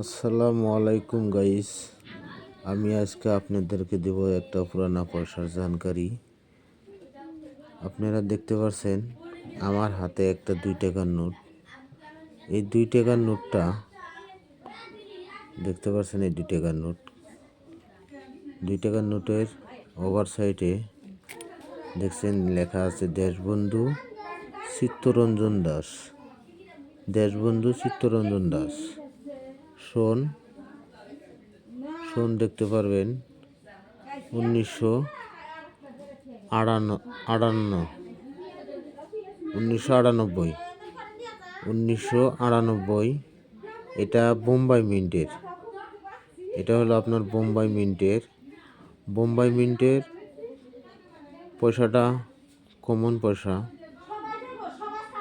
আসসালামু আলাইকুম গাইস। আমি আজকে আপনাদেরকে দেব একটা পুরানা পয়সার জানকারি। আপনারা দেখতে পাচ্ছেন আমার হাতে একটা দুই টাকার নোট। এই দুই টাকার নোটটা, দেখতে পাচ্ছেন এই দুই টাকার নোট। দুই টাকার নোটের ওভার সাইডে দেখছেন লেখা আছে, দেশবন্ধু চিত্তরঞ্জন দাস। দেশবন্ধু চিত্তরঞ্জন দাস। শোন শোন দেখতে পারবেন। উনিশশো আটান্ন আটান্ন উনিশশো আটানব্বই উনিশশো আটানব্বই এটা বোম্বাই মিন্টের। এটা হলো আপনার বোম্বাই মিন্টের। বোম্বাই মিন্টের পয়সাটা কমন পয়সা।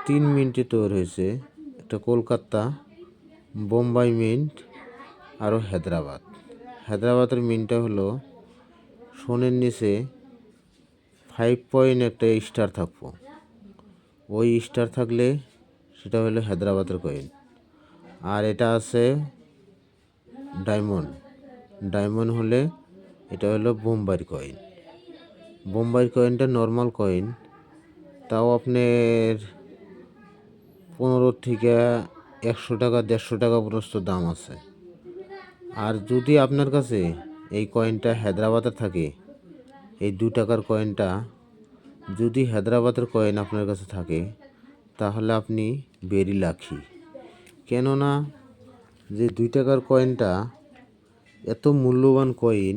তিন মিনিটে তৈরি হয়েছে। একটা কলকাতা। বোম্বাই মিন্ট আরও হায়দ্রাবাদ। হায়দ্রাবাদের মিন্টটা হলো, সোনের নিচে ফাইভ পয়েন্ট একটা স্টার থাকব। ওই স্টার থাকলে সেটা হলো হায়দ্রাবাদের কয়েন আর এটা আছে ডায়মন্ড ডায়মন্ড হলে এটা হলো বোম্বাইয়ের কয়েন বোম্বাইয়ের কয়েনটা নর্মাল কয়েন তাও আপনার পনেরো থেকে একশো টাকা, দেড়শো টাকা পর্যন্ত দাম আছে। আর যদি আপনার কাছে এই কয়েনটা হায়দ্রাবাদে থাকে, এই দু টাকার কয়েনটা যদি হায়দ্রাবাদের কয়েন আপনার কাছে থাকে, তাহলে আপনি বেরি লাখি কেননা যে দুই টাকার কয়েনটা এত মূল্যবান কয়েন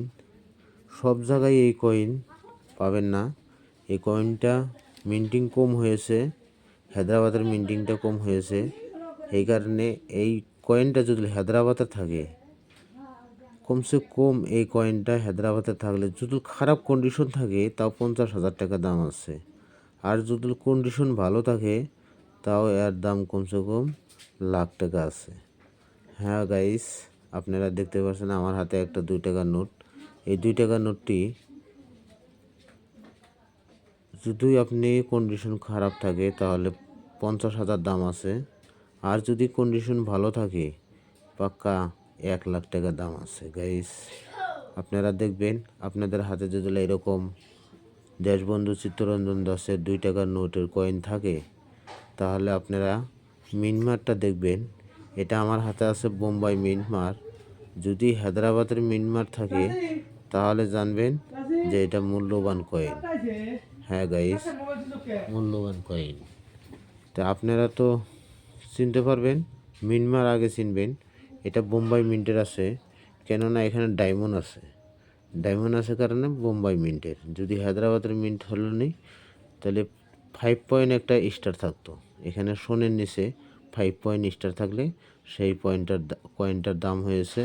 সব জায়গায় এই কয়েন পাবেন না। এই কয়েনটা মিন্টিং কম হয়েছে, হায়দ্রাবাদের মিন্টিংটা কম হয়েছে। এই কারণে এই কয়েনটা যদি হায়দ্রাবাদে থাকে, কমসে কম এই কয়েনটা হায়দ্রাবাদে থাকলে যদি খারাপ কন্ডিশন থাকে, তাও পঞ্চাশ হাজার টাকা দাম আছে। আর যদি কন্ডিশন ভালো থাকে, তাও এর দাম কমসে কম লাখ টাকা আছে। হ্যাঁ গাইস আপনারা দেখতে পাচ্ছেন আমার হাতে একটা দুই টাকার নোট। এই দুই টাকার নোটটি যদি আপনি কন্ডিশন খারাপ থাকে, তাহলে পঞ্চাশ হাজার দাম আছে। আর যদি কন্ডিশন ভালো থাকে, পাক্কা এক লাখ টাকা দাম আছে গাইস আপনারা দেখবেন, আপনাদের হাতে যদি এরকম দেশবন্ধু চিত্তরঞ্জন দাসের দুই টাকার নোটের কয়েন থাকে, তাহলে আপনারা মিনমারটা দেখবেন। এটা আমার হাতে আছে বোম্বাই মিনমার। যদি হায়দ্রাবাদের মিনমার থাকে, তাহলে জানবেন যে এটা মূল্যবান কয়েন হ্যাঁ গাইস মূল্যবান কয়েন তা আপনারা তো চিনতে পারবেন, মিনমার আগে চিনবেন। এটা বোম্বাই মিন্টের আছে, কেননা এখানে ডায়মন্ড আছে। ডায়মন্ড আছে কারণে বোম্বাই মিন্টের। যদি হায়দ্রাবাদের মিন্ট হলো নেই, তাহলে ফাইভ পয়েন্ট একটা স্টার থাকতো। এখানে সোনের নিচে ফাইভ পয়েন্ট স্টার থাকলে সেই পয়েন্টটার কয়েনটার দাম হয়েছে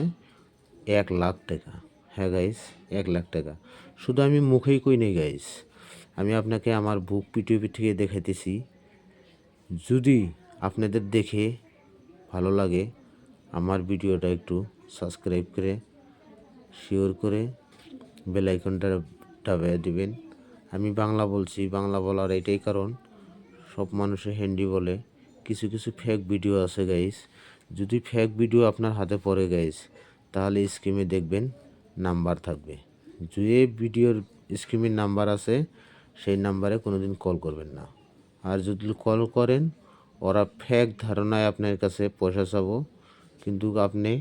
এক লাখ টাকা। হ্যাঁ গাইস এক লাখ টাকা। শুধু আমি মুখেই কই নেই গাইস আমি আপনাকে আমার বুক পিটিপি থেকে দেখাইতেছি। যদি আপনাদের দেখে ভালো লাগে, আমার ভিডিওটা একটু সাবস্ক্রাইব করে শেয়ার করে বেল আইকনটা টাবে দিবেন। আমি বাংলা বলছি, বাংলা বলার এটাই কারণ, সব মানুষে হিন্দি বলে। কিছু কিছু ফেক ভিডিও আছে গাইস যদি ফেক ভিডিও আপনার হাতে পড়ে গাইস তাহলে স্ক্রিমে দেখবেন নাম্বার থাকবে। যে ভিডিওর স্ক্রিমের নাম্বার আছে, সেই নাম্বারে কোনো দিন কল করবেন না। আর যদি কল করেন ওরা ফেক ধারণায় আপনার কাছে পয়সা চাবো কিন্তু আপনি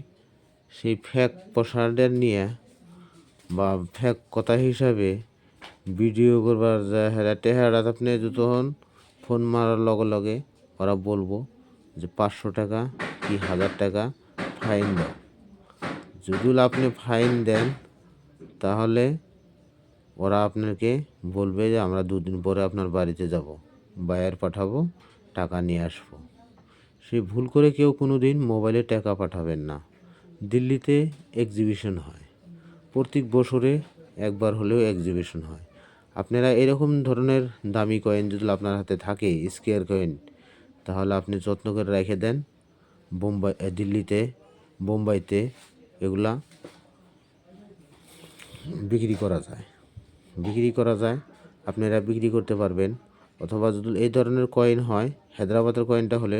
সেই ফেক পয়সাটা নিয়ে বা ফেক কথা হিসাবে ভিডিও করবার হেরা টেহারা আপনি যতক্ষণ ফোন মারার লগে লগে ওরা বলব যে পাঁচশো টাকা কি হাজার টাকা ফাইন দাও যদি আপনি ফাইন দেন তাহলে ওরা আপনাকে বলবে যে আমরা দুদিন পরে আপনার বাড়িতে যাব বায়ার পাঠাবো টাকা নিয়ে আসব। সে ভুল করে কেউ কোনো দিন মোবাইলে টাকা পাঠাবেন না। দিল্লিতে এক্সিবিশন হয়। প্রত্যেক বছরে একবার হলেও এক্সিবিশন হয়। আপনারা এরকম ধরনের দামি কয়েন যদি আপনার হাতে থাকে স্কেয়ার কয়েন তাহলে আপনি যত্ন করে রেখে দেন। বোম্বাই দিল্লিতে, বোম্বাইতে এগুলা বিক্রি করা যায়। বিক্রি করা যায়, আপনারা বিক্রি করতে পারবেন। অথবা যদি এই ধরনের কয়েন হয়, হায়দ্রাবাদের কয়েনটা হলে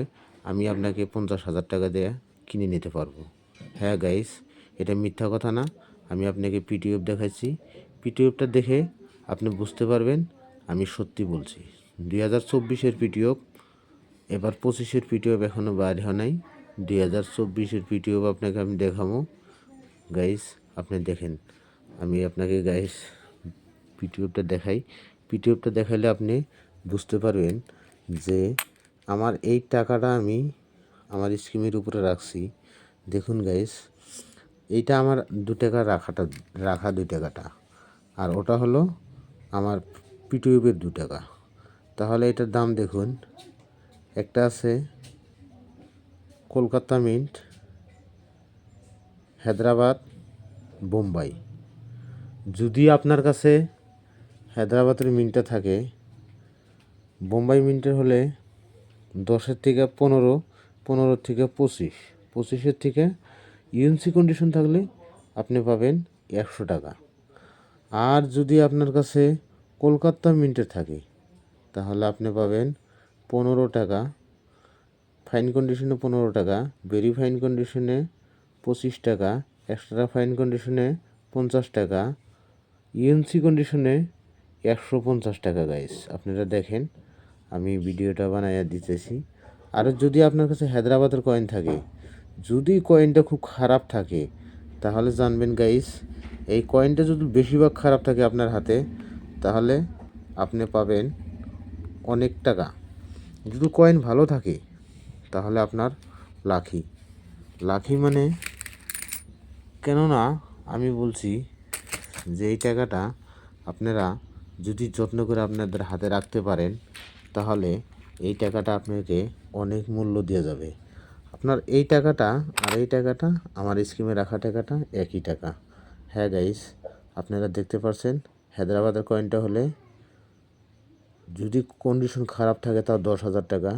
আমি আপনাকে পঞ্চাশ হাজার টাকা দিয়ে কিনে নিতে পারব। হ্যাঁ গাইস এটা মিথ্যা কথা না। আমি আপনাকে পিটিএফ দেখাচ্ছি। পিটিএফটা দেখে আপনি বুঝতে পারবেন আমি সত্যি বলছি। দুই হাজার চব্বিশের পিটিএফ এবার পঁচিশের পিটিএফ এখনও বাইর হয় নাই। দুই হাজার চব্বিশের পিটিএফ আপনাকে আমি দেখাবো। গাইস আপনি দেখেন, আমি আপনাকে গাইস পিটিএফটা দেখাই। পিটিএফটা দেখাইলে আপনি বুঝতে পারবেন যে আমার এই টাকাটা আমি আমার স্কিমের উপরে রাখছি। দেখুন গাইস এইটা আমার দু টাকা রাখাটা, রাখা দুই টাকাটা। আর ওটা হলো আমার পিটিউবের দু টাকা। তাহলে এটার দাম দেখুন, একটা আছে কলকাতা মিন্ট, হায়দ্রাবাদ, বোম্বাই। যদি আপনার কাছে হায়দ্রাবাদের মিন্টটা থাকে বোম্বাই মিন্টের হলে দশের থেকে পনেরো পনেরো থেকে পঁচিশ। পঁচিশের থেকে ইউএনসি কন্ডিশন থাকলে আপনি পাবেন একশো টাকা। আর যদি আপনার কাছে কলকাতা মিন্টের থাকে, তাহলে আপনি পাবেন পনেরো টাকা। ফাইন কন্ডিশনে পনেরো টাকা ভেরি ফাইন কন্ডিশনে পঁচিশ টাকা এক্সট্রা ফাইন কন্ডিশনে পঞ্চাশ টাকা। ইউএনসি কন্ডিশনে একশো পঞ্চাশ টাকা গাইস আপনারা দেখেন আমি ভিডিওটা বানাইয়া দিতেছি। আর যদি আপনার কাছে হায়দ্রাবাদের কয়েন থাকে, যদি কয়েনটা খুব খারাপ থাকে, তাহলে জানবেন গাইস এই কয়েনটা যদি বেশিরভাগ খারাপ থাকে আপনার হাতে, তাহলে আপনি পাবেন অনেক টাকা। যদি কয়েন ভালো থাকে, তাহলে আপনার লাখি লাখি মানে কেননা, আমি বলছি যে এই টাকাটা আপনারা যদি যত্ন করে আপনাদের হাতে রাখতে পারেন তাহলে এই টাকাটা আপনাকে অনেক মূল্য দেওয়া যাবে। আপনার এই টাকাটা আর এই টাকাটা, আমার স্কিমে রাখা টাকাটা একই টাকা। হ্যাঁ গাইস আপনারা দেখতে পাচ্ছেন হায়দ্রাবাদের কয়েনটা হলে যদি কন্ডিশন খারাপ থাকে তাও দশ হাজার টাকা।